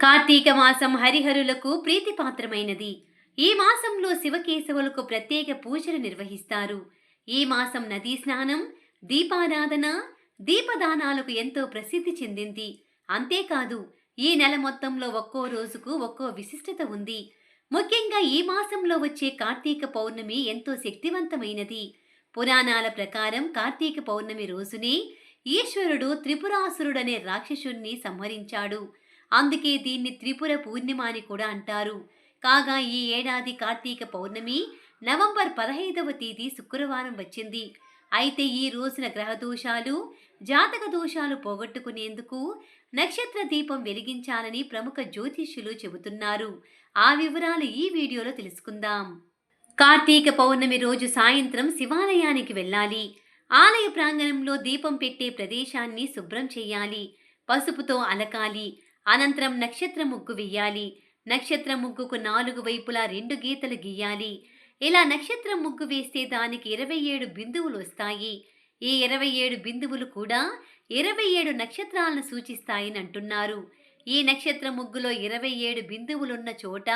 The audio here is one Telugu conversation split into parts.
కార్తీక మాసం హరిహరులకు ప్రీతిపాత్రమైనది. ఈ మాసంలో శివకేశవులకు ప్రత్యేక పూజలు నిర్వహిస్తారు. ఈ మాసం నదీ స్నానం దీపారాధన దీపదానాలకు ఎంతో ప్రసిద్ధి చెందింది. అంతేకాదు ఈ నెల మొత్తంలో ఒక్కో రోజుకు ఒక్కో విశిష్టత ఉంది. ముఖ్యంగా ఈ మాసంలో వచ్చే కార్తీక పౌర్ణమి ఎంతో శక్తివంతమైనది. పురాణాల ప్రకారం కార్తీక పౌర్ణమి రోజునే ఈశ్వరుడు త్రిపురాసురుడనే రాక్షసుణ్ణి సంహరించాడు. అందుకే దీన్ని త్రిపుర పూర్ణిమ అని కూడా అంటారు. కాగా ఈ ఏడాది కార్తీక పౌర్ణమి నవంబర్ పదహైదవ తేదీ శుక్రవారం వచ్చింది. అయితే ఈ రోజున గ్రహ దోషాలు జాతక దోషాలు పోగొట్టుకునేందుకు నక్షత్ర దీపం వెలిగించాలని ప్రముఖ జ్యోతిష్యులు చెబుతున్నారు. ఆ వివరాలు ఈ వీడియోలో తెలుసుకుందాం. కార్తీక పౌర్ణమి రోజు సాయంత్రం శివాలయానికి వెళ్ళాలి. ఆలయ ప్రాంగణంలో దీపం పెట్టే ప్రదేశాన్ని శుభ్రం చేయాలి. పసుపుతో అలకాలి. అనంతరం నక్షత్ర ముగ్గు వెయ్యాలి. నక్షత్ర ముగ్గుకు నాలుగు వైపులా రెండు గీతలు గీయాలి. ఇలా నక్షత్ర ముగ్గు వేస్తే దానికి ఇరవై ఏడు బిందువులు వస్తాయి. ఈ ఇరవై ఏడు బిందువులు కూడా ఇరవై ఏడు నక్షత్రాలను సూచిస్తాయని అంటున్నారు. ఈ నక్షత్ర ముగ్గులో ఇరవై ఏడు బిందువులున్న చోట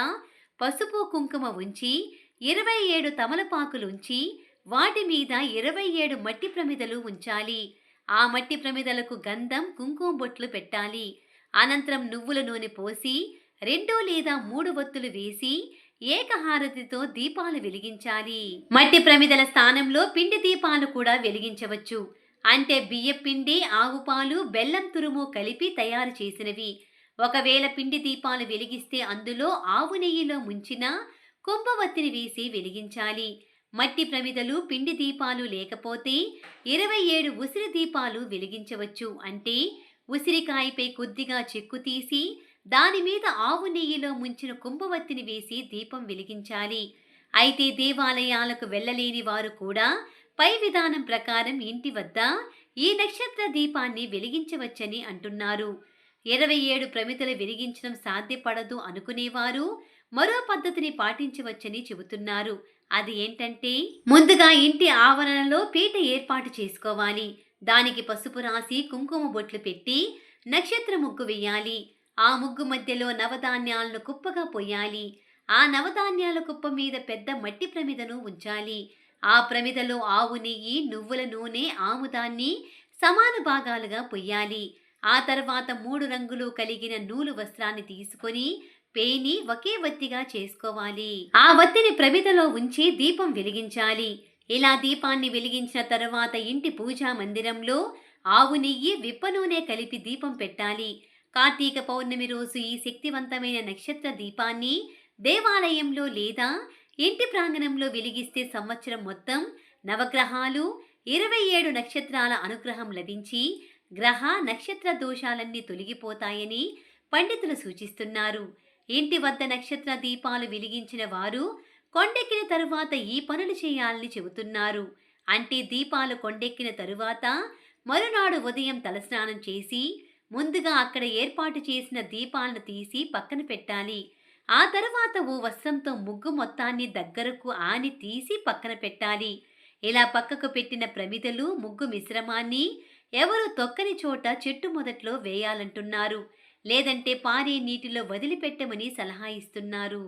పసుపు కుంకుమ ఉంచి ఇరవై ఏడు తమలపాకులు ఉంచి వాటి మీద ఇరవై ఏడు మట్టి ప్రమిదలు ఉంచాలి. ఆ మట్టి ప్రమిదలకు గంధం కుంకుమ బొట్లు పెట్టాలి. అనంతరం నువ్వుల నూనె పోసి రెండు లేదా మూడు ఒత్తులు వేసి ఏకహారతితో దీపాలు వెలిగించాలి. మట్టి ప్రమిదల స్థానంలో పిండి దీపాలు కూడా వెలిగించవచ్చు. అంటే బియ్య పిండి బెల్లం తురుము కలిపి తయారు చేసినవి. ఒకవేళ పిండి దీపాలు వెలిగిస్తే అందులో ఆవు నెయ్యిలో ముంచిన కుంభవత్తిని వేసి వెలిగించాలి. మట్టి ప్రమిదలు పిండి దీపాలు లేకపోతే ఇరవై ఏడు ఉసిరి దీపాలు వెలిగించవచ్చు. అంటే ఉసిరికాయపై కొద్దిగా చెక్కు తీసి దాని మీద ఆవు నెయ్యిలో ముంచిన కుంభవత్తిని వేసి దీపం వెలిగించాలి. అయితే దేవాలయాలకు వెళ్ళలేని వారు కూడా పై విధానం ప్రకారం ఇంటి వద్ద ఈ నక్షత్ర దీపాన్ని వెలిగించవచ్చని అంటున్నారు. ఇరవై ఏడు ప్రమితలు వెలిగించడం సాధ్యపడదు అనుకునేవారు మరో పద్ధతిని పాటించవచ్చని చెబుతున్నారు. అది ఏంటంటే ముందుగా ఇంటి ఆవరణలో పీట ఏర్పాటు చేసుకోవాలి. దానికి పసుపు రాసి కుంకుమ బొట్లు పెట్టి నక్షత్ర ముగ్గు వేయాలి. ఆ ముగ్గు మధ్యలో నవధాన్యాలను కుప్పగా పోయాలి. ఆ నవధాన్యాల కుప్ప మీద పెద్ద మట్టి ప్రమిదను ఉంచాలి. ఆ ప్రమిదలో ఆవు నెయ్యి నువ్వుల నూనె ఆముదాన్ని సమాన భాగాలుగా పొయ్యాలి. ఆ తర్వాత మూడు రంగులు కలిగిన నూలు వస్త్రాన్ని తీసుకొని పేని ఒకే వత్తిగా చేసుకోవాలి. ఆ వత్తిని ప్రమిదలో ఉంచి దీపం వెలిగించాలి. ఇలా దీపాన్ని వెలిగించిన తర్వాత ఇంటి పూజా మందిరంలో ఆవు నెయ్యి విప్ప నూనె కలిపి దీపం పెట్టాలి. కార్తీక పౌర్ణమి రోజు ఈ శక్తివంతమైన నక్షత్ర దీపాన్ని దేవాలయంలో లేదా ఇంటి ప్రాంగణంలో వెలిగిస్తే సంవత్సరం మొత్తం నవగ్రహాలు ఇరవై ఏడు నక్షత్రాల అనుగ్రహం లభించి గ్రహ నక్షత్ర దోషాలన్నీ తొలగిపోతాయని పండితులు సూచిస్తున్నారు. ఇంటి వద్ద నక్షత్ర దీపాలు వెలిగించిన వారు కొండెక్కిన తరువాత ఈ పనులు చేయాలని చెబుతున్నారు. అంటే దీపాలు కొండెక్కిన తరువాత మరునాడు ఉదయం తలస్నానం చేసి ముందుగా అక్కడ ఏర్పాటు చేసిన దీపాలను తీసి పక్కన పెట్టాలి. ఆ తర్వాత ఓ వస్త్రంతో ముగ్గు మొత్తాన్ని దగ్గరకు ఆని తీసి పక్కన పెట్టాలి. ఇలా పక్కకు పెట్టిన ప్రమిదలు ముగ్గు మిశ్రమాన్ని ఎవరు తొక్కని చోట చెట్టు మొదట్లో వేయాలంటున్నారు. లేదంటే పారే నీటిలో వదిలిపెట్టమని సలహా ఇస్తున్నారు.